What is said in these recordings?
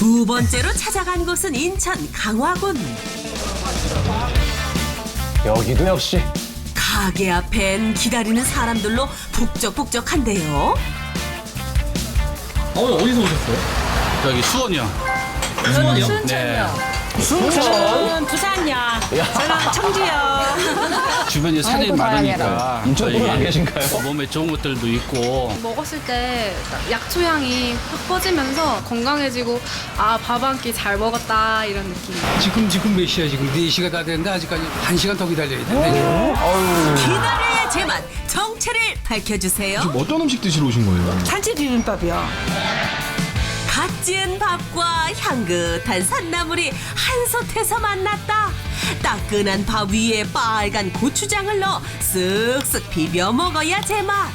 두 번째로 찾아간 곳은 인천 강화군. 여기도 역시 가게 앞엔 기다리는 사람들로 북적북적한데요. 어머니 어디서 오셨어요? 여기 수원이요. 수원이요? 네. 저는 부산요. 저는 청주요. 주변에 산이 많으니까 인천 분은 안 계신가요? 몸에 좋은 것들도 있고 먹었을 때 약초 향이 확 퍼지면서 건강해지고 아 밥 한 끼 잘 먹었다 이런 느낌. 지금 지금 몇 시야 지금 4시가 다 됐는데 아직까지 1시간 더 기다려야 되네 기다려야 제맛 정체를 밝혀주세요. 지금 어떤 음식 드시러 오신 거예요? 산채 비빔밥이요. 갓 지은 밥과 향긋한 산나물이 한솥에서 만났다. 따끈한 밥 위에 빨간 고추장을 넣어 쓱쓱 비벼 먹어야 제맛.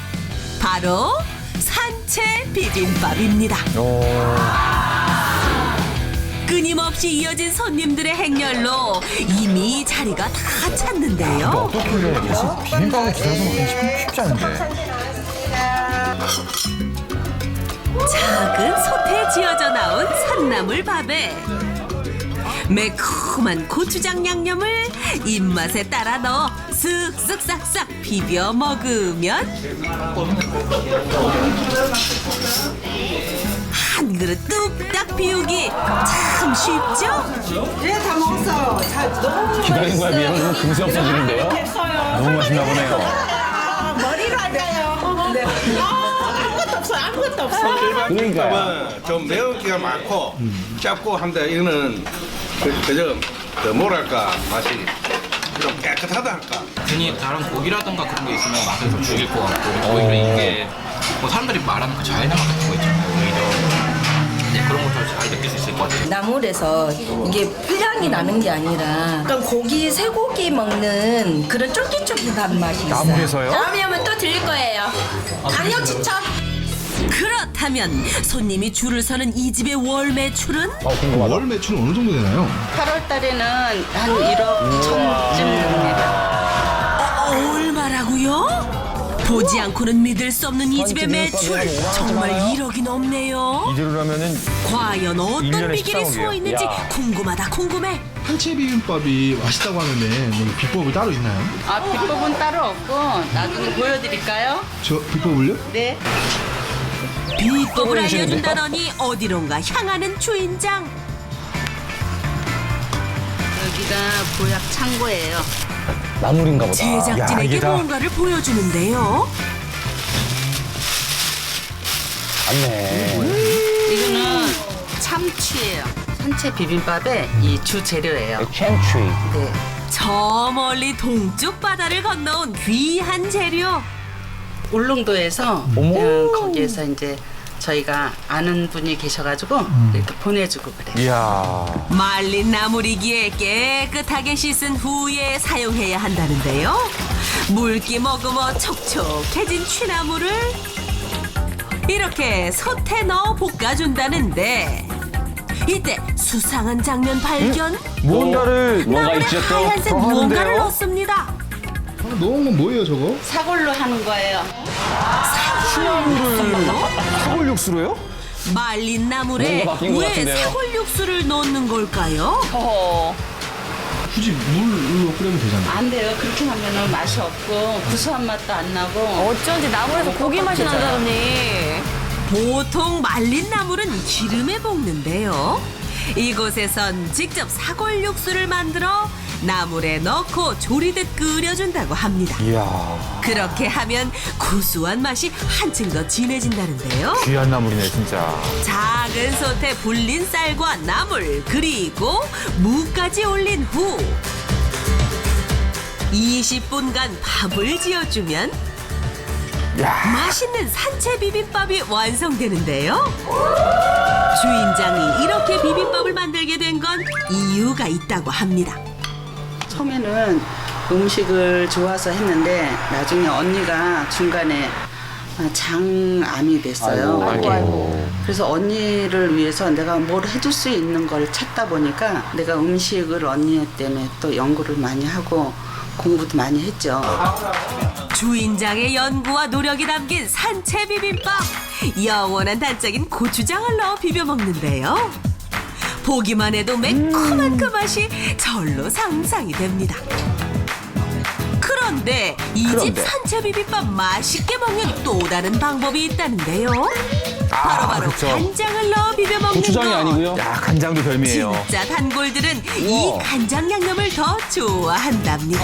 바로 산채 비빔밥입니다. 끊임없이 이어진 손님들의 행렬로 이미 자리가 다 찼는데요. 어떻게 계속 비빔밥을 기다려서 먹기 쉽- 쉽지 않은데. 작은 솥에 지어져 나온 산나물 밥에 매콤한 고추장 양념을 입맛에 따라 넣어 쓱쓱 싹싹 비벼 먹으면 한 그릇 뚝딱 비우기 참 쉽죠? 예, 다 먹었어. 다 너무 기다리는 거에 비하면 금세 없어지는데요. 너무 맛있나 보네요. 머리로 앉아요. 네. 아, 아무것도 없어. 아무것도 없어. 그러니까요. 일반김밥은 좀 매운 기가 많고 짧고 한데 이거는 그, 그저 그 뭐랄까 맛이 좀 깨끗하다 할까 괜히 다른 고기라든가 그런 게 있으면 맛을 더 죽일 것 같고 오히려 이게 뭐 사람들이 말하는 그 자연향 같은 거 있잖아요 오히려 네, 그런 것도 잘 느낄 수 있을 것 같아요 나물에서 이게 풀향이 나는 게 아니라 약간 고기 쇠고기 먹는 그런 쫄깃쫄깃한 맛이 있어요. 나물에서요? 다음에 오면 또 드릴 거예요. 강력 추천. 그렇다면 손님이 줄을 서는 이 집의 월 매출은 어, 궁금하다. 월 매출은 어느 정도 되나요? 8월 달에는 한 1억 천쯤 됩니다. 얼마라고요? 보지 않고는 믿을 수 없는 이 집의 매출 정말 1억이 넘네요. 이대로라면은 과연 어떤 일년에 비결이 14억이에요. 숨어 있는지 야. 궁금하다 궁금해. 한채 비빔밥이 맛있다고 하는데 뭐 비법이 따로 있나요? 아, 비법은 따로 없고 나중에 보여드릴까요? 저 비법을요? 네. 비법을 알려준다더니 어디론가 향하는 주인장. 여기가 보약 창고예요. 나물인가 보다. 야, 제작진에게 이게 다 뭔가를 보여주는데요. 맞네. 이거는 참치예요. 산채 비빔밥의 이 주 재료예요. 캔트리. 네. 저 멀리 동쪽 바다를 건너온 귀한 재료. 울릉도에서 어머. 음, 거기에서 이제 저희가 아는 분이 계셔가지고 이렇게 보내주고 그래요. 이야. 말린 나물이기에 깨끗하게 씻은 후에 사용해야 한다는데요. 물기 머금어 촉촉해진 취나물을 이렇게 솥에 넣어 볶아준다는데 이때 수상한 장면 발견. 무언가를 뭔가 나물에 있죠 또. 하얀색 또 무언가를 하는데요? 넣습니다. 아, 넣은 건 뭐예요 저거? 사골로 하는 거예요. 사골 육수로요? 말린 나물에 뭔가 바뀐 것 왜 같은데요? 사골 육수를 넣는 걸까요? 굳이 물로 끓이면 되잖아요. 안 돼요. 그렇게 하면은 맛이 없고 구수한 맛도 안 나고. 어쩐지 나물에서 고기 맛이 나다더니. 보통 말린 나물은 기름에 볶는데요. 이곳에선 직접 사골 육수를 만들어 나물에 넣고 조리듯 끓여준다고 합니다. 이야. 그렇게 하면 구수한 맛이 한층 더 진해진다는데요. 귀한 나물이네 진짜. 작은 솥에 불린 쌀과 나물 그리고 무까지 올린 후 20분간 밥을 지어주면 맛있는 산채 비빔밥이 완성되는데요. 주인장이 이렇게 비빔밥을 만들게 된 건 이유가 있다고 합니다. 처음에는 음식을 좋아서 했는데 나중에 언니가 중간에 장암이 됐어요. 그래서 언니를 위해서 내가 뭘 해줄 수 있는 걸 찾다 보니까 내가 음식을 언니 때문에 또 연구를 많이 하고 공부도 많이 했죠. 주인장의 연구와 노력이 담긴 산채 비빔밥. 영원한 단짝인 고추장을 넣어 비벼 먹는데요. 보기만 해도 매콤한 그 맛이 절로 상상이 됩니다. 그런데 이 집 그런데. 산채 비빔밥 맛있게 먹는 또 다른 방법이 있다는데요. 바로바로 그렇죠. 간장을 넣어 비벼 먹는 고추장이 것. 아니고요. 야 간장도 별미예요. 진짜 단골들은 이 우와. 간장 양념을 더 좋아한답니다.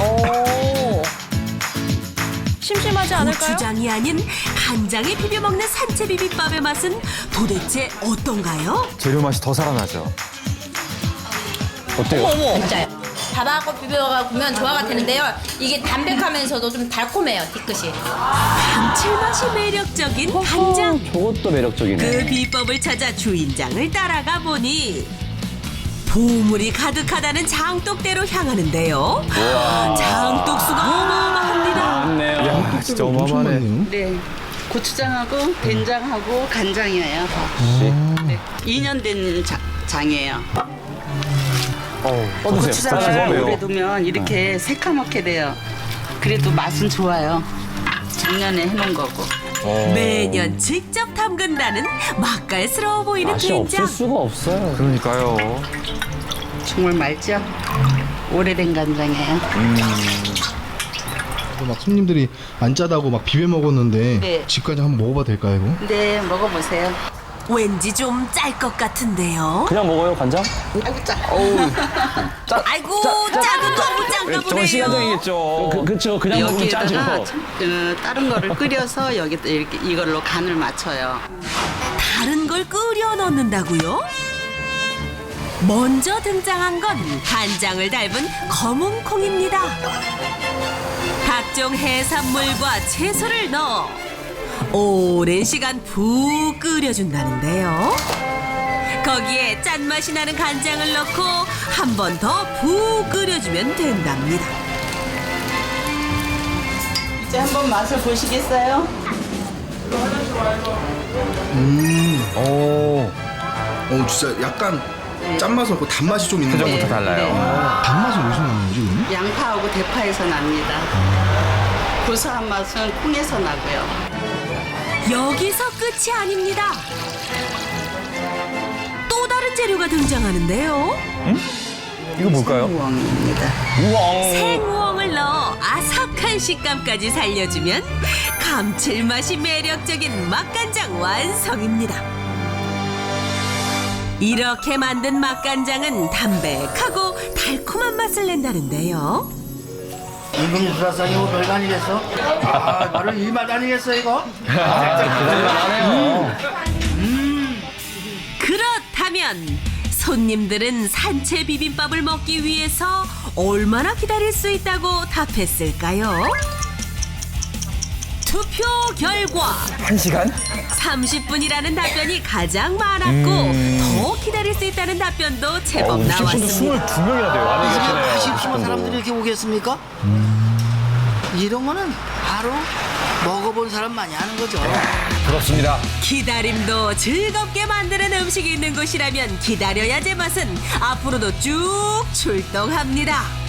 심심하지 않을까요? 고추장이 아닌 간장에 비벼 먹는 산채 비빔밥의 맛은 도대체 어떤가요? 재료 맛이 더 살아나죠. 어때요? 진짜요. 밥하고 비벼가면 조화가 되는데요. 이게 담백하면서도 좀 달콤해요, 뒤끝이. 감칠맛이 매력적인 간장. 저것도 매력적이네. 그 비법을 찾아 주인장을 따라가 보니 보물이 가득하다는 장독대로 향하는데요. 장독수가 어마어마합니다. 맞네요. 야 진짜 어마어마하네. 네. 고추장하고 된장하고 간장이에요. 네. 2년 된 자- 장이에요. 어. 고추장을. 오래 두면 이렇게 새카맣게 돼요. 그래도 맛은 좋아요. 작년에 해놓은 거고. 매년 직접 담근다는 맛깔스러워 보이는 맛이 된장. 없을 수가 없어요. 그러니까요. 정말 맑죠? 오래된 간장이에요. 또막 손님들이 안 짜다고 막 비벼 먹었는데 네. 집까지 한번 먹어봐도 될까요 이거? 네, 먹어보세요. 왠지 좀 짤 것 같은데요. 그냥 먹어요 간장? 아이고 짜. 아이고 짜도 너무 짠가 보네요. 시간적이겠죠. 그, 그쵸 그냥 먹으면 짜죠. 여기에다가 참- 그 다른 거를 끓여서 여기 이렇게 이걸로 간을 맞춰요. 다른 걸 끓여 넣는다고요? 먼저 등장한 건 간장을 닮은 검은 콩입니다. 각종 해산물과 채소를 넣어 오랜 시간 푹 끓여준다는데요. 거기에 짠맛이 나는 간장을 넣고 한 번 더 푹 끓여주면 된답니다. 이제 한번 맛을 보시겠어요? 오어 진짜 약간 짠맛은 없고 단맛이 좀 있는 네, 달라요. 단맛은 어디서 나는 거지 그러면? 양파하고 대파에서 납니다. 고소한 맛은 콩에서 나고요. 여기서 끝이 아닙니다. 또 다른 재료가 등장하는데요. 이거 뭘까요? 우엉입니다. 우엉. 생우엉을 넣어 아삭한 식감까지 살려주면 감칠맛이 매력적인 맛간장 완성입니다. 이렇게 만든 맛간장은 담백하고 달콤한 맛을 낸다는데요. 임금님 수라상이 뭐 별거 아니겠어? 아, 바로 이 맛 아니겠어, 이거? 그렇다면 손님들은 산채 비빔밥을 먹기 위해서 얼마나 기다릴 수 있다고 답했을까요? 투표 결과 한 시간? 30분이라는 답변이 가장 많았고 더 기다릴 수 있다는 답변도 제법 음. 어우, 나왔습니다. 22명이나 돼요. 안에 계시네요. 심심한 사람들이 이렇게 오겠습니까? 이런 거는 바로 먹어본 사람만이 하는 거죠. 부럽습니다. 기다림도 즐겁게 만드는 음식이 있는 곳이라면 기다려야 제맛은 앞으로도 쭉 출동합니다.